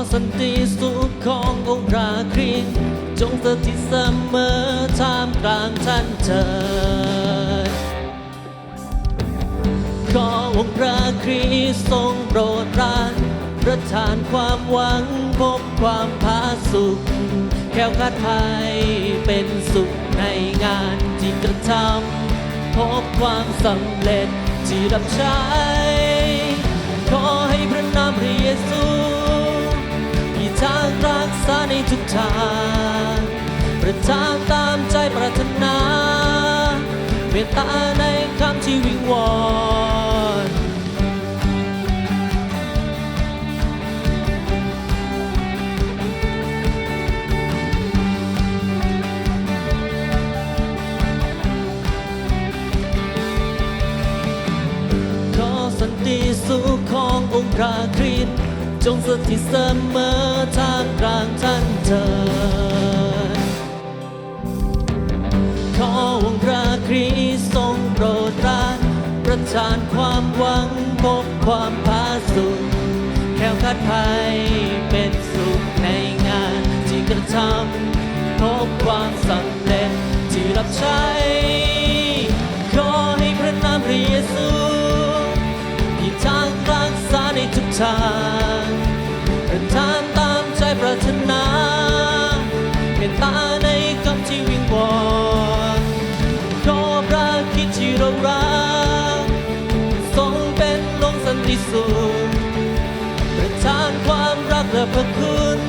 ขอสันติสุขขององค์พระคริสต์จงสถิตเสมอท่ามกลางท่านเถิดขอองค์พระคริสต์ทรงโปรดปรานประทานความหวังพบความผาสุกแก้วคาดภัยเป็นสุขในงานที่กระทำพบความสำเร็จที่รับใช้ขอให้พระนามพระเยซู ทุกทางประทานตามใจปรารถนาเมตตาในคำที่วิงวอนขอสันติสุขขององค์พระคริสต์ จงสถิตเสมอท่ามกลางท่านเถิดขอองค์พระคริสต์ทรงโปรดปรานประทานความหวังพบความผาสุกแค้วคลาดภัยเป็นสุขในงานที่กระทำพบความสำเร็จที่รับใช้ขอให้พระนามพระเยซูที่ทางรักษาในทุกทาง ระพระคุณ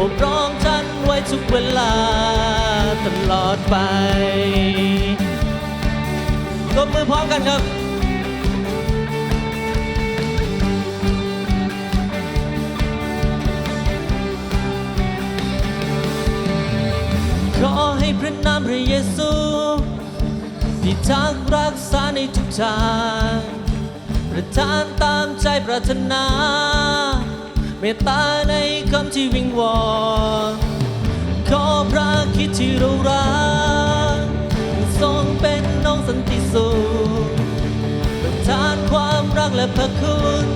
อบรองท่านไว้ทุกเวลาตลอดไปตบมือพร้อมกันครับขอให้พระนามพระเยซูที่ทางรักษาในทุกทาง ประทานตามใจปรารถนา ตตาในคำที่วิงวอนขอพระคิดที่เรารักทรงเป็นน้องสันติสุขประทานความรักและพระคุณ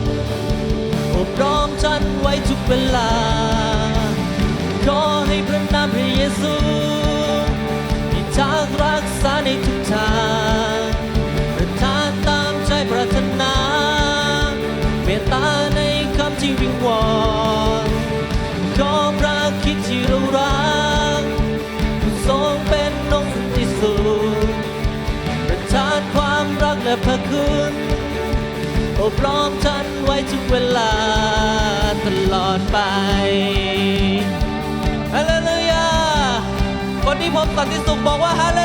อบรอมฉันไว้ทุกเวลา ขอให้พระนามพระเยซูที่ทางรักษา อบรมฉันไว้ทุกเวลาตลอดไปฮาเลลูยาคนที่พบสันติสุขบอกว่าฮาเล